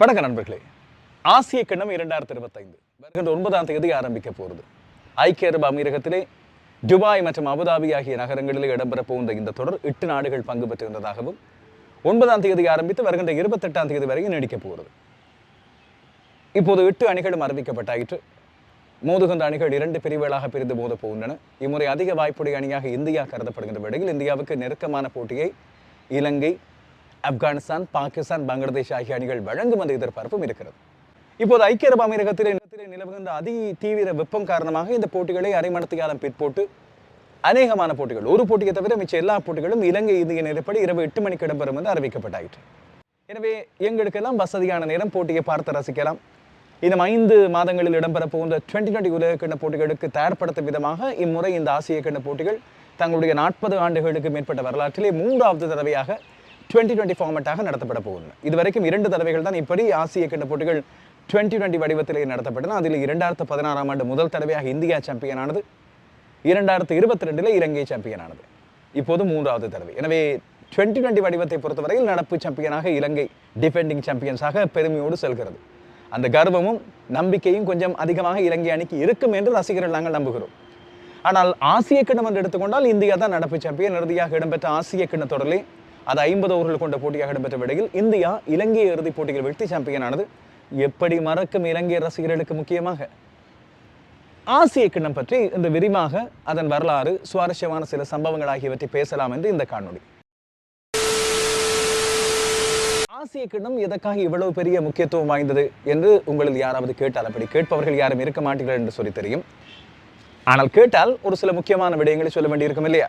வணக்க நண்பர்களே. ஆசிய கிண்ணம் இரண்டாயிரத்தி இருபத்தைந்து. வருகின்ற ஒன்பதாம் தேதி ஆரம்பிக்க போகிறது. ஐக்கிய அரபு அமீரகத்திலே துபாய் மற்றும் அபுதாபி ஆகிய நகரங்களிலே இடம்பெற போகின்ற இந்த தொடர் எட்டு நாடுகள் பங்கு பெற்றிருந்ததாகவும் ஒன்பதாம் தேதி ஆரம்பித்து வருகின்ற இருபத்தெட்டாம் தேதி வரையும் நீடிக்கப் போகிறது. இப்போது எட்டு அணிகளும் அறிவிக்கப்பட்டாயிற்று. மோதுகின்ற அணிகள் இரண்டு பிரிவுகளாக பிரிந்து மோத போகின்றன. இம்முறை அதிக வாய்ப்புடைய அணியாக இந்தியா கருதப்படுகின்ற வேளையில் இந்தியாவுக்கு நெருக்கமான போட்டியை இலங்கை ஆப்கானிஸ்தான் பாகிஸ்தான் பங்களாதேஷ் ஆகிய அணிகள் வழங்கும் அந்த எதிர்பார்ப்பும் இருக்கிறது. இப்போது ஐக்கிய அரபு அமீரகத்திலே நிலத்திலே நிலவுகின்ற அதி தீவிர வெப்பம் காரணமாக இந்த போட்டிகளை அரைமணத்து காலம் பிற்போட்டு அநேகமான போட்டிகள் ஒரு போட்டியை தவிர மிச்ச எல்லா போட்டிகளும் இலங்கை இந்திய நேரப்படி இரவு எட்டு மணிக்கு இடம்பெறும் என்று அறிவிக்கப்பட்டாயிற்று. எனவே எங்களுக்கெல்லாம் வசதியான நேரம் போட்டியை பார்த்து ரசிக்கலாம். இன்னும் ஐந்து மாதங்களில் இடம்பெற போகின்ற டுவெண்ட்டி டுவெண்ட்டி உலகக்கிண்ண போட்டிகளுக்கு தயார்படுத்தும் விதமாக இம்முறை இந்த ஆசிய கிண்ண போட்டிகள் தங்களுடைய நாற்பது ஆண்டுகளுக்கு மேற்பட்ட வரலாற்றிலே மூன்றாவது தடவையாக டுவெண்ட்டி டுவெண்ட்டி ஃபார்மட்டாக நடத்தப்பட போகுது. இதுவரைக்கும் இரண்டு தடவைகள் தான் இப்படி ஆசிய கிண்ண போட்டிகள் டுவெண்ட்டி டுவெண்ட்டி வடிவத்தில் நடத்தப்பட்டன. அதில் இரண்டாயிரத்து பதினாறாம் ஆண்டு முதல் தடவையாக இந்தியா சாம்பியனானது இரண்டாயிரத்து இருபத்தி ரெண்டில் இலங்கை சாம்பியனானது இப்போது மூன்றாவது தடவை. எனவே டுவெண்ட்டி டுவெண்ட்டி வடிவத்தை பொறுத்தவரையில் நடப்பு சாம்பியனாக இலங்கை டிஃபெண்டிங் சாம்பியன்ஸாக பெருமையோடு செல்கிறது. அந்த கர்வமும் நம்பிக்கையும் கொஞ்சம் அதிகமாக இலங்கை அணிக்கு இருக்கும் என்று ரசிகர்கள் நாங்கள் நம்புகிறோம். ஆனால் ஆசிய கிண்ணம் என்று எடுத்துக்கொண்டால் இந்தியா தான் நடப்பு சாம்பியன் இறுதியாக இடம்பெற்ற ஆசிய கிண்ண தொடரிலே அது ஐம்பது ஓவர்கள் கொண்ட போட்டியாக இடம்பெற்ற விடையில் இந்தியா இலங்கை இறுதிப் போட்டியில் வெற்றி சாம்பியனானது எப்படி மறக்கும் இலங்கை ரசிகர்களுக்கு முக்கியமாக? ஆசிய கிண்ணம் பற்றி இந்த விரிவாக அதன் வரலாறு சுவாரஸ்யமான சில சம்பவங்கள் ஆகியவற்றை பேசலாம் என்று இந்த காணொளி. ஆசிய கிண்ணம் எதற்காக இவ்வளவு பெரிய முக்கியத்துவம் வாய்ந்தது என்று உங்களில் யாராவது கேட்டால் அப்படி கேட்பவர்கள் யாரும் இருக்க மாட்டீர்கள் என்று சொல்லி தெரியும். ஆனால் கேட்டால் ஒரு சில முக்கியமான விடயங்களை சொல்ல வேண்டியிருக்கும் இல்லையா?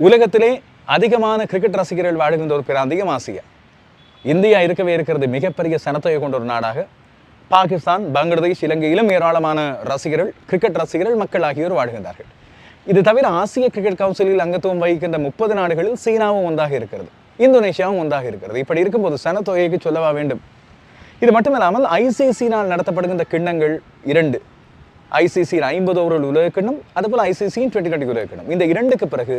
உலகத்திலே அதிகமான கிரிக்கெட் ரசிகர்கள் வாழ்கின்ற ஒரு பிராந்தியம் ஆசியா இந்தியா இருக்கவே இருக்கிறது மிகப்பெரிய சனத்தொகை கொண்ட ஒரு நாடாக. பாகிஸ்தான் பங்களாதேஷ் இலங்கையிலும் ஏராளமான ரசிகர்கள் கிரிக்கெட் ரசிகர்கள் மக்கள் ஆகியோர் வாழ்கின்றார்கள். இது தவிர ஆசிய கிரிக்கெட் கவுன்சிலில் அங்கத்துவம் வகிக்கின்ற முப்பது நாடுகளில் சீனாவும் ஒன்றாக இருக்கிறது இந்தோனேஷியாவும் ஒன்றாக இருக்கிறது. இப்படி இருக்கும்போது சனத்தொகைக்கு சொல்லவா வேண்டும்? இது மட்டுமில்லாமல் ஐசிசினால் நடத்தப்படுகின்ற கிண்ணங்கள் இரண்டு. ஐசிசியின் ஐம்பது ஓவர்கள் உலக கிண்ணம் அதுபோல் ஐசிசியின் டுவெண்ட்டி டுவெண்ட்டி உலக கிண்ணம் இந்த இரண்டுக்கு பிறகு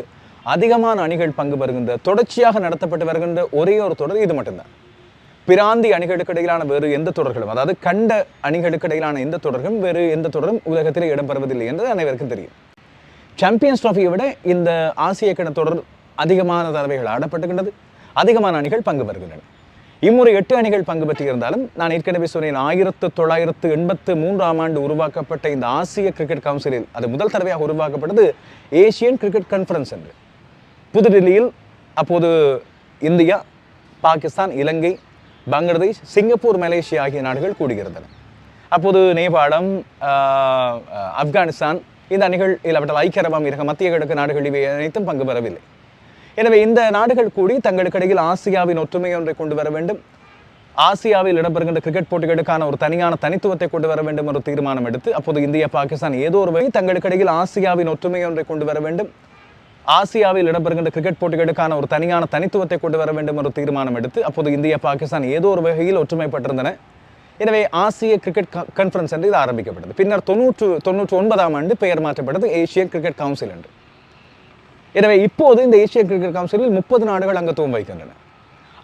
அதிகமான அணிகள் பங்கு பெறுகின்ற தொடர்ச்சியாக நடத்தப்பட்டு வருகின்ற ஒரே ஒரு தொடர் இது மட்டும்தான். பிராந்தி அணிகளுக்கு இடையிலான வேறு எந்த தொடர்களும் அதாவது கண்ட அணிகளுக்கு இடையிலான எந்த தொடர்களும் வேறு எந்த தொடரும் உலகத்தில் இடம்பெறுவதில்லை என்று அனைவருக்கும் தெரியும். சாம்பியன்ஸ் ட்ராஃபியை விட இந்த ஆசிய கிண தொடர் அதிகமான தடவைகள் ஆடப்பட்டுகின்றது. அதிகமான அணிகள் பங்கு பெறுகின்றன. இம்முறை எட்டு அணிகள் பங்கு பெற்றிருந்தாலும் நான் ஏற்கனவே சொன்னேன் ஆயிரத்து தொள்ளாயிரத்து எண்பத்து மூன்றாம் ஆண்டு உருவாக்கப்பட்ட இந்த ஆசிய கிரிக்கெட் கவுன்சிலில் அது முதல் தடவையாக உருவாக்கப்பட்டது ஏசியன் கிரிக்கெட் கான்ஃபரன்ஸ் என்று. புதுடில்லியில் அப்போது India Pakistan Ilangai Bangladesh Singapore Malaysia ஆகிய நாடுகள் கூடுகின்றன அப்போது நேபாளம் ஆப்கானிஸ்தான் இந்த அணிகள் இல்லாவிட்டால் ஐக்கிய அரபு அமீரக மத்திய கிழக்கு நாடுகள் இவை அனைத்தும் பங்கு பெறவில்லை. எனவே இந்த நாடுகள் கூடி தங்களுக்கிடையில் ஆசியாவின் ஒற்றுமை ஒன்றை கொண்டு வர வேண்டும். ஆசியாவில் இடம்பெறுகின்ற கிரிக்கெட் போட்டிகளுக்கான ஒரு தனியான தனித்துவத்தை கொண்டு வர வேண்டும் என்ற தீர்மானம் எடுத்து அப்போது இந்தியா பாகிஸ்தான் ஏதோ ஒரு வகை தங்களுக்கிடையில் ஆசியாவின் ஒற்றுமை ஒன்றை கொண்டு வர வேண்டும். ஆசியாவில் இடம்பெறுகின்ற கிரிக்கெட் போட்டிகளுக்கான ஒரு தனியான தனித்துவத்தை கொண்டு வர வேண்டும் என்ற தீர்மானம் எடுத்து அப்போது இந்தியா பாகிஸ்தான் ஏதோ ஒரு வகையில் ஒற்றுமைப்பட்டிருந்தன. எனவே ஆசிய கிரிக்கெட் கான்ஃபரன்ஸ் என்று இது ஆரம்பிக்கப்பட்டது. பின்னர் தொண்ணூற்று தொண்ணூற்று ஒன்பதாம் ஆண்டு பெயர் மாற்றப்பட்டது ஏசியன் கிரிக்கெட் கவுன்சில் என்று. எனவே இப்போது இந்த ஏசிய கிரிக்கெட் கவுன்சிலில் முப்பது நாடுகள் அங்கத்துவம் வைக்கின்றன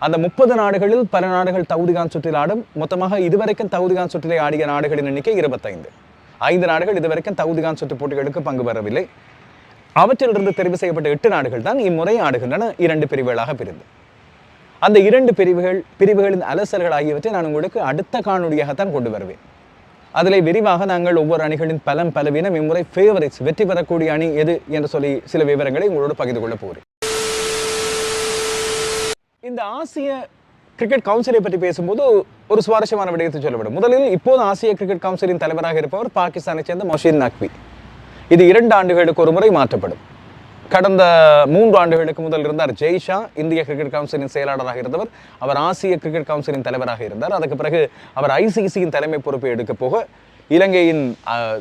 அந்த முப்பது நாடுகளில் பல நாடுகள் தகுதிகான் சுற்றில் ஆடும் மொத்தமாக இதுவரைக்கும் தகுதிகான் சுற்றிலே ஆடிய நாடுகளின் எண்ணிக்கை இருபத்தைந்து. ஐந்து நாடுகள் இதுவரைக்கும் தகுதிகான் சுற்று போட்டிகளுக்கு பங்கு பெறவில்லை. அவற்றிலிருந்து தெரிவு செய்யப்பட்ட எட்டு நாடுகள் தான் இம்முறை ஆடுகின்றன இரண்டு பிரிவுகளாக பிரிந்து. அந்த இரண்டு பிரிவுகள் பிரிவுகளின் அலசல்கள் ஆகியவற்றை நான் உங்களுக்கு அடுத்த காணொலியாகத்தான் கொண்டு வருவேன். அதில் விரிவாக நாங்கள் ஒவ்வொரு அணிகளின் பலம் பலவீனம் இம்முறை ஃபேவரட்ஸ் வெற்றி பெறக்கூடிய அணி எது என்று சொல்லி சில விவரங்களை உங்களோடு பகிர்ந்து கொள்ள போகிறேன். இந்த ஆசிய கிரிக்கெட் கவுன்சிலை பற்றி பேசும்போது ஒரு சுவாரஸ்யமான விடயத்தை சொல்லப்படும். முதலில் இப்போது ஆசிய கிரிக்கெட் கவுன்சிலின் தலைவராக இருப்பவர் பாகிஸ்தானை சேர்ந்த மொஷின் நக்வி. இது இரண்டு ஆண்டுகளுக்கு ஒரு முறை மாற்றப்படும். கடந்த மூன்று ஆண்டுகளுக்கு முதல் இருந்தார் ஜெய்ஷா இந்திய கிரிக்கெட் கவுன்சிலின் செயலாளராக இருந்தவர். அவர் ஆசிய கிரிக்கெட் கவுன்சிலின் தலைவராக இருந்தார். அதுக்கு பிறகு அவர் ஐசிசியின் தலைமை பொறுப்பை எடுக்க போக இலங்கையின்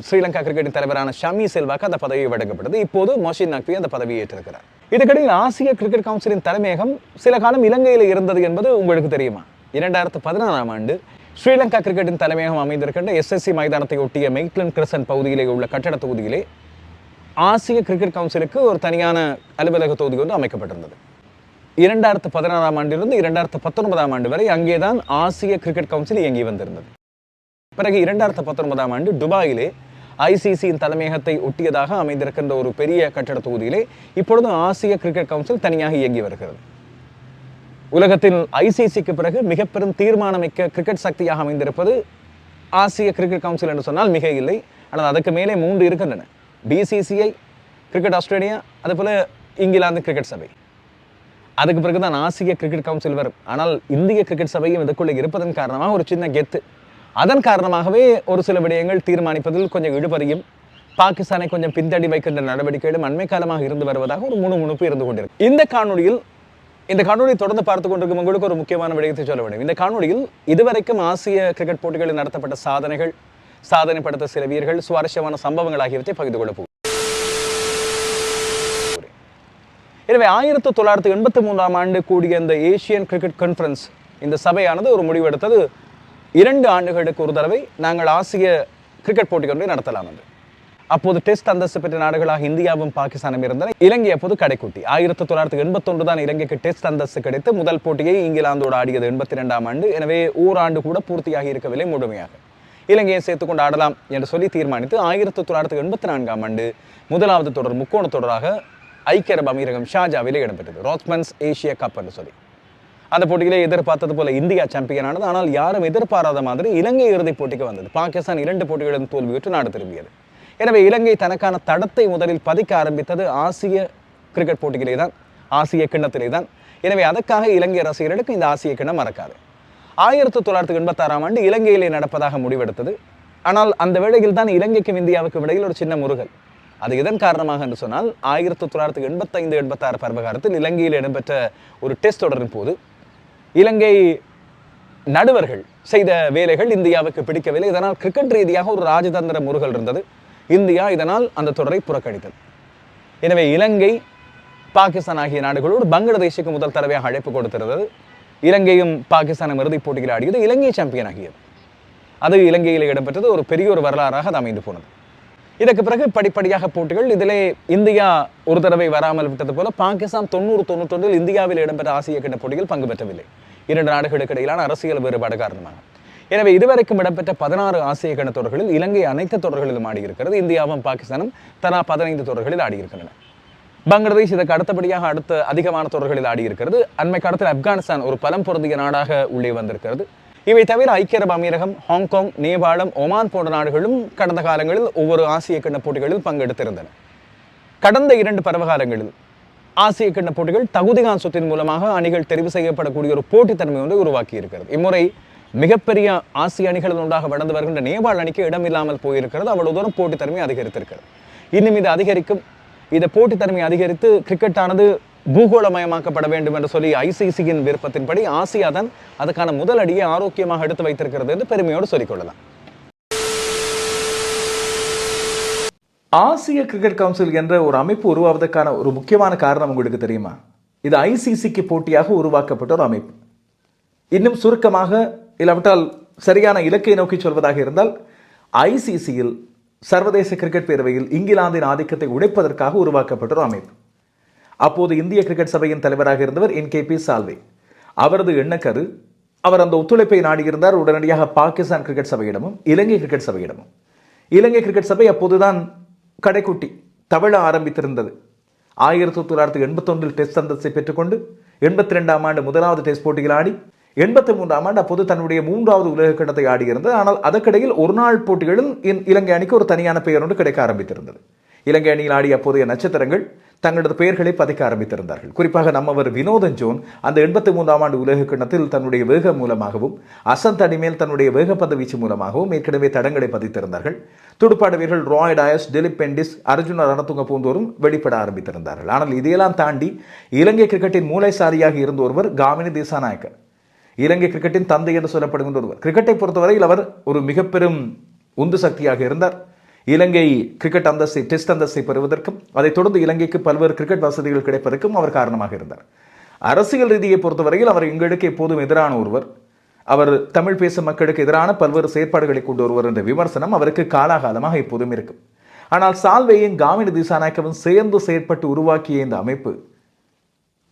ஸ்ரீலங்கா கிரிக்கெட்டின் தலைவரான ஷமி செல்வாக்கு அந்த பதவி வழங்கப்பட்டது இப்போது மொஷின் நக்வி அந்த பதவியை ஏற்றிருக்கிறார். இதுக்கிடையில் ஆசிய கிரிக்கெட் கவுன்சிலின் தலைமையகம் சில காலம் இலங்கையில் இருந்தது என்பது உங்களுக்கு தெரியுமா? இரண்டாயிரத்து பதினாறாம் ஆண்டு ஸ்ரீலங்கா கிரிக்கெட்டின் தலைமையகம் அமைந்திருக்கின்ற எஸ்எஸ்சி மைதானத்தை ஒட்டிய மெய்ட்லன் கிரசன் பகுதியிலே உள்ள கட்டட தொகுதியிலே ஆசிய கிரிக்கெட் கவுன்சிலுக்கு ஒரு தனியான அலுவலக தொகுதி ஒன்று அமைக்கப்பட்டிருந்தது. இரண்டாயிரத்து பதினாறாம் ஆண்டிலிருந்து இரண்டாயிரத்து பத்தொன்பதாம் ஆண்டு வரை அங்கேதான் ஆசிய கிரிக்கெட் கவுன்சில் இயங்கி வந்திருந்தது. பிறகு இரண்டாயிரத்து பத்தொன்பதாம் ஆண்டு துபாயிலே ஐசிசியின் தலைமையகத்தை ஒட்டியதாக அமைந்திருக்கின்ற ஒரு பெரிய கட்டட தொகுதியிலே இப்பொழுது ஆசிய கிரிக்கெட் கவுன்சில் தனியாக இயங்கி வருகிறது. உலகத்தில் ஐசிசிக்கு பிறகு மிக பெரும் தீர்மானமிக்க கிரிக்கெட் சக்தியாக அமைந்திருப்பது ஆசிய கிரிக்கெட் கவுன்சில் என்று சொன்னால் மிக இல்லை ஆனால் அதுக்கு மேலே மூன்று இருக்கின்றன. பிசிசிஐ கிரிக்கெட் ஆஸ்திரேலியா அதுபோல இங்கிலாந்து கிரிக்கெட் சபை. அதுக்கு பிறகு தான் ஆசிய கிரிக்கெட் கவுன்சில் வரும். ஆனால் இந்திய கிரிக்கெட் சபையும் இதுக்குள்ளே இருப்பதன் காரணமாக ஒரு சின்ன கெத்து. அதன் காரணமாகவே ஒரு சில விடயங்கள் தீர்மானிப்பதில் கொஞ்சம் இழுபறியும். பாகிஸ்தானை கொஞ்சம் பின்தடி வைக்கின்ற நடவடிக்கைகளும் அண்மை காலமாக இருந்து வருவதாக ஒரு முணுமுணுப்பு இருந்து கொண்டிருக்கு. இந்த காணொலியில் இந்த காணொலி தொடர்ந்து பார்த்து கொண்டிருக்கும் உங்களுக்கு ஒரு முக்கியமான விடயத்தை சொல்ல வேண்டும். இந்த காணொலியில் இதுவரைக்கும் ஆசிய கிரிக்கெட் போட்டிகளில் நடத்தப்பட்ட சாதனைகள் சாதனை படுத்த சில வீரர்கள் சுவாரஸ்யமான சம்பவங்கள் ஆகியவற்றை பகிர்ந்து கொள்ள எனவே ஆயிரத்தி தொள்ளாயிரத்தி எண்பத்தி மூன்றாம் ஆண்டு கூடிய இந்த ஏசியன் கிரிக்கெட் கான்ஃபரன்ஸ் இந்த சபையானது ஒரு முடிவெடுத்தது. இரண்டு ஆண்டுகளுக்கு ஒரு தடவை நாங்கள் ஆசிய கிரிக்கெட் போட்டி ஒன்றை நடத்தலாம் என்று. அப்போது டெஸ்ட் அந்தஸ்து பெற்ற நாடுகளாக இந்தியாவும் பாகிஸ்தானும் இருந்தன. இலங்கை அப்போது கடைக்குட்டி. ஆயிரத்தி தொள்ளாயிரத்தி எண்பத்தொன்று தான் இலங்கைக்கு டெஸ்ட் அந்தஸ்து கிடைத்து முதல் போட்டியை இங்கிலாந்தோடு ஆடியது எண்பத்தி ரெண்டாம் ஆண்டு. எனவே ஓராண்டு கூட பூர்த்தியாகி இருக்கவில்லை முழுமையாக. இலங்கையை சேர்த்துக்கொண்டு ஆடலாம் என்று சொல்லி தீர்மானித்து ஆயிரத்தி தொள்ளாயிரத்தி எண்பத்தி நான்காம் ஆண்டு முதலாவது தொடர் முக்கோண தொடராக ஐக்கிய அரபு அமீரகம் ஷாஜாவிலே இடம்பெற்றது. ரோத்மன்ஸ் ஏசியா கப் என்று சொல்லி. அந்த போட்டியிலே எதிர்பார்த்தது போல இந்தியா சாம்பியன் ஆனது. ஆனால் யாரும் எதிர்பாராத மாதிரி இலங்கை இறுதிப் போட்டிக்கு வந்தது. பாகிஸ்தான் இரண்டு போட்டிகளிலும் தோல்வியுற்று நாடு திரும்பியது. எனவே இலங்கை தனக்கான தடத்தை முதலில் பதிக்க ஆரம்பித்தது ஆசிய கிரிக்கெட் போட்டியிலே தான் ஆசிய கிண்ணத்திலே தான் எனவே அதற்காக இலங்கை ரசிகர்களுக்கு இந்த ஆசிய கிண்ணம் மறக்காது. ஆயிரத்தி தொள்ளாயிரத்தி எண்பத்தாறாம் ஆண்டு இலங்கையிலே நடப்பதாக முடிவெடுத்தது. ஆனால் அந்த வேளையில் தான் இலங்கைக்கும் இந்தியாவுக்கும் இடையில் ஒரு சின்ன முருகல். அது இதன் காரணமாக என்று சொன்னால் ஆயிரத்தி தொள்ளாயிரத்தி எண்பத்தைந்து எண்பத்தாறு பருவகாலத்தில் இலங்கையில் இடம்பெற்ற ஒரு டெஸ்ட் தொடரின் போது இலங்கை நடுவர்கள் செய்த வேலைகள் இந்தியாவுக்கு பிடிக்கவில்லை. இதனால் கிரிக்கெட் ரீதியாக ஒரு ராஜதந்திர முருகல் இருந்தது. இந்தியா இதனால் அந்த தொடரை புறக்கணித்தது. எனவே இலங்கை பாகிஸ்தான் ஆகிய நாடுகளோடு பங்களாதேஷுக்கு முதல் தடவையாக அழைப்பு கொடுத்திருந்தது. இலங்கையும் பாகிஸ்தானும் இறுதிப் போட்டியில் ஆடியது இலங்கை சாம்பியன் ஆகியது. அது இலங்கையில் இடம்பெற்றது ஒரு பெரிய ஒரு வரலாறாக அது அமைந்து போனது. இதற்கு பிறகு படிப்படியாக போட்டிகள் இதிலே இந்தியா ஒரு தடவை வராமல் விட்டது போல பாகிஸ்தான் தொண்ணூறு தொண்ணூற்றொன்றில் இந்தியாவில் இடம்பெற்ற ஆசிய கிண்ண போட்டியில் பங்கு பெற்றவில்லை. இரண்டு நாடுகளுக்கு இடையிலான அரசியல் வேறுபாடு காரணமாக. எனவே இதுவரைக்கும் இடம்பெற்ற பதினாறு ஆசிய கிண்ண தொடர்களில் இலங்கை அனைத்து தொடர்களிலும் ஆடியிருக்கிறது. இந்தியாவும் பாகிஸ்தானும் தலா பதினைந்து தொடர்களில் ஆடியிருக்கின்றன. பங்களாதேஷ் இதற்கு அடுத்தபடியாக அடுத்த அதிகமான தொடர்களில் ஆடியிருக்கிறது. அண்மை காலத்தில் ஆப்கானிஸ்தான் ஒரு பலம் பொருந்திய நாடாக உள்ளே வந்திருக்கிறது. இவை தவிர ஐக்கிய அரபு அமீரகம் ஹாங்காங் நேபாளம் ஒமான் போன்ற நாடுகளும் கடந்த காலங்களில் ஒவ்வொரு ஆசிய கிண்ண போட்டிகளில் பங்கெடுத்திருந்தன. கடந்த இரண்டு பருவகாலங்களில் ஆசிய கிண்ண போட்டிகள் தகுதிகான் சொத்தின் மூலமாக அணிகள் தெரிவு செய்யப்படக்கூடிய ஒரு போட்டித்தன்மை ஒன்றை உருவாக்கி இருக்கிறது இம்முறை மிகப்பெரிய ஆசிய அணிகளில் ஒன்றாக வளர்ந்து வருகின்ற நேபாள் அணிக்கு இடமில்லாமல் போயிருக்கிறது. அவ்வளவு தூரம் போட்டித்தன்மை அதிகரித்திருக்கிறது. இன்னும் இது அதிகரிக்கும் இதை போட்டித்தன்மை அதிகரித்து கிரிக்கெட்டானது பூகோளமயமாக்கப்பட வேண்டும் என்று சொல்லி ஐசிசியின் விருப்பத்தின்படி ஆசியா தான் அதுக்கான முதல் அடியை ஆரோக்கியமாக எடுத்து வைத்திருக்கிறது என்று பெருமையோடு சொல்லிக்கொள்ளலாம். ஆசிய கிரிக்கெட் கவுன்சில் என்ற ஒரு அமைப்பு உருவாவதற்கான ஒரு முக்கியமான காரணம் உங்களுக்கு தெரியுமா? இது ஐசிசிக்கு போட்டியாக உருவாக்கப்பட்ட ஒரு அமைப்பு. இன்னும் சுருக்கமாக இல்லாவிட்டால் சரியான இலக்கை நோக்கி சொல்வதாக இருந்தால் ஐசிசியில் சர்வதேச கிரிக்கெட் பேரவையில் இங்கிலாந்தின் ஆதிக்கத்தை உடைப்பதற்காக உருவாக்கப்பட்ட ஒரு அமைப்பு. அப்போது இந்திய கிரிக்கெட் சபையின் தலைவராக இருந்தவர் என் கே பி சால்வே. அவரது எண்ணக்கரு அவர் அந்த ஒத்துழைப்பை நாடியிருந்தார் உடனடியாக பாகிஸ்தான் கிரிக்கெட் சபையிடமும் இலங்கை கிரிக்கெட் சபையிடமும். இலங்கை கிரிக்கெட் சபை அப்போதுதான் கடைக்குட்டி தவழ ஆரம்பித்திருந்தது. ஆயிரத்தி தொள்ளாயிரத்தி எண்பத்தொன்றில் டெஸ்ட் அந்தஸ்தை பெற்றுக்கொண்டு எண்பத்தி ரெண்டாம் ஆண்டு முதலாவது டெஸ்ட் போட்டியில் ஆடி எண்பத்தி மூன்றாம் ஆண்டு அப்போது தன்னுடைய மூன்றாவது உலக கிண்ணத்தை ஆடியிருந்தது. ஆனால் அதற்கிடையில் ஒரு நாள் போட்டிகளில் இலங்கை அணிக்கு ஒரு தனியான பெயர் ஒன்று கிடைக்க ஆரம்பித்திருந்தது. இலங்கை அணியில் ஆடிய அப்போதைய நட்சத்திரங்கள் தங்களது பெயர்களை பதிக்க ஆரம்பித்திருந்தார்கள். குறிப்பாக நம்மவர் வினோதன் ஜோன் அந்த எண்பத்தி மூன்றாம் ஆண்டு உலக கிண்ணத்தில் தன்னுடைய வேகம் மூலமாகவும் அசந்த் அடிமேல் தன்னுடைய வேகப்பந்து வீச்சு மூலமாகவும் ஏற்கனவே தடங்களை பதித்திருந்தார்கள். துடுப்பாட்ட வீரர்கள் ராய் டயஸ் டெலிப் பெண்டிஸ் அர்ஜுன ரணத்துங்க போன்றோரும் வெளிப்பட ஆரம்பித்திருந்தார்கள். ஆனால் இதையெல்லாம் தாண்டி இலங்கை கிரிக்கெட்டின் மூளைசாரியாக இருந்த ஒருவர் காமினி தேசாநாயக்கர். இலங்கை கிரிக்கெட்டின் தந்தை என்று சொல்லப்படுகின்ற ஒருவர். கிரிக்கெட்டை பொறுத்தவரையில் அவர் ஒரு மிக பெரும் உந்து சக்தியாக இருந்தார். இலங்கை கிரிக்கெட் அந்தஸ்தை டெஸ்ட் அந்தஸ்தை பெறுவதற்கும் அதைத் தொடர்ந்து இலங்கைக்கு பல்வேறு கிரிக்கெட் வசதிகள் கிடைப்பதற்கும் அவர் காரணமாக இருந்தார். அரசியல் ரீதியை பொறுத்தவரையில் அவர் எங்களுக்கு எப்போதும் எதிரான ஒருவர். அவர் தமிழ் பேசும் மக்களுக்கு எதிரான பல்வேறு செயற்பாடுகளை கொண்டு வருவர் என்ற விமர்சனம் அவருக்கு காலாகாலமாக எப்போதும் இருக்கும். ஆனால் சால்வேயும் காமினி திசாநாயக்கவும் சேர்ந்து செயற்பட்டு உருவாக்கிய இந்த அமைப்பு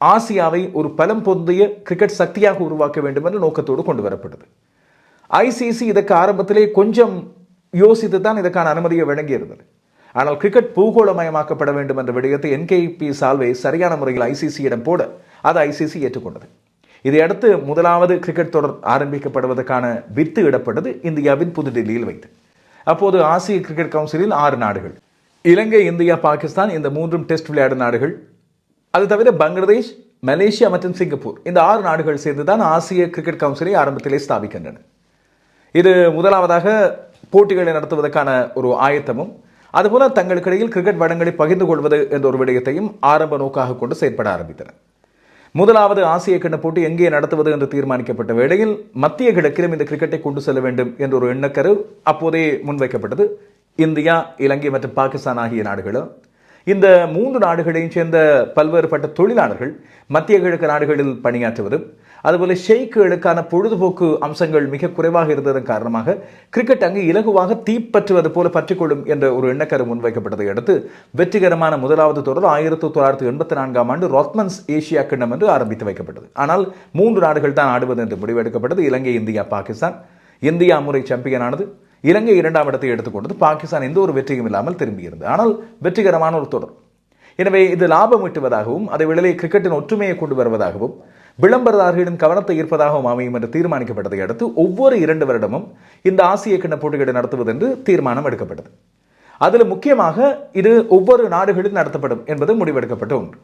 ஆசியாவை ஒரு பலம் பொந்திய கிரிக்கெட் சக்தியாக உருவாக்க வேண்டும் என்ற நோக்கத்தோடு கொண்டு வரப்பட்டது. ஐசிசி இதற்கு ஆரம்பத்திலே கொஞ்சம் யோசித்து தான் இதற்கான அனுமதியை வழங்கியிருந்தது. ஆனால் கிரிக்கெட் பூகோளமயமாக்கப்பட வேண்டும் என்ற விடயத்தை என்கேபி சால்வை சரியான முறையில் ஐசிசியிடம் போட அது ஐசிசி ஏற்றுக்கொண்டது. இதையடுத்து முதலாவது கிரிக்கெட் தொடர் ஆரம்பிக்கப்படுவதற்கான வித்து இடப்பட்டது இந்தியாவின் புதுடில்லியில் வைத்து. அப்போது ஆசிய கிரிக்கெட் கவுன்சிலில் ஆறு நாடுகள். இலங்கை இந்தியா பாகிஸ்தான் இந்த மூன்றும் டெஸ்ட் விளையாடும் நாடுகள். அது தவிர பங்களாதேஷ் மலேசியா மற்றும் சிங்கப்பூர் இந்த ஆறு நாடுகள் சேர்ந்து தான் ஆசிய கிரிக்கெட் கவுன்சிலை ஆரம்பத்திலே ஸ்தாபிக்கின்றன. இது முதலாவதாக போட்டிகளை நடத்துவதற்கான ஒரு ஆயத்தமும் அதுபோல தங்களுக்கிடையில் கிரிக்கெட் வடங்களை பகிர்ந்து கொள்வது என்ற ஒரு விடயத்தையும் ஆரம்ப நோக்காக கொண்டு செயற்பட ஆரம்பித்தன. முதலாவது ஆசிய கிண்ண போட்டி எங்கே நடத்துவது என்று தீர்மானிக்கப்பட்ட வேளையில் மத்திய கிழக்கிலும் இந்த கிரிக்கெட்டை கொண்டு செல்ல வேண்டும் என்ற ஒரு எண்ணக்கரு அப்போதே முன்வைக்கப்பட்டது. இந்தியா இலங்கை மற்றும் பாகிஸ்தான் ஆகிய நாடுகளும் இந்த மூன்று நாடுகளையும் சேர்ந்த பல்வேறுபட்ட தொழிலாளர்கள் மத்திய கிழக்கு நாடுகளில் பணியாற்றுவதும் அதுபோல ஷெய்க்குகளுக்கான பொழுதுபோக்கு அம்சங்கள் மிக குறைவாக இருந்ததன் காரணமாக கிரிக்கெட் அங்கு இலகுவாக தீப்பற்றுவது போல பற்றிக்கொள்ளும் என்ற ஒரு எண்ணக்கரு முன்வைக்கப்பட்டதை அடுத்து வெற்றிகரமான முதலாவது தொடர் ஆயிரத்தி தொள்ளாயிரத்தி எண்பத்தி நான்காம் ஆண்டு ராத்மன்ஸ் ஏசியா கிண்ணம் என்று ஆரம்பித்து வைக்கப்பட்டது. ஆனால் மூன்று நாடுகள் தான் ஆடுவது என்று முடிவெடுக்கப்பட்டது. இலங்கை இந்தியா பாகிஸ்தான். இந்தியா முறை சாம்பியனானது இலங்கை இரண்டாம் இடத்தை எடுத்துக்கொண்டது பாகிஸ்தான் எந்த ஒரு வெற்றியும் இல்லாமல் திரும்பியிருந்தது. ஆனால் வெற்றிகரமான ஒரு தொடர். எனவே இது லாபம் ஈட்டுவதாகவும் அதை விடலை கிரிக்கெட்டின் ஒற்றுமையை கொண்டு வருவதாகவும் விளம்பரதாரர்களின் கவனத்தை ஈர்ப்பதாகவும் அமையும் என்று தீர்மானிக்கப்பட்டதை அடுத்து ஒவ்வொரு இரண்டு வருடமும் இந்த ஆசிய கிண்ண போட்டிகளை நடத்துவது என்று தீர்மானம் எடுக்கப்பட்டது. அதில் முக்கியமாக இது ஒவ்வொரு நாடுகளில் நடத்தப்படும் என்பது முடிவெடுக்கப்பட்ட ஒன்று.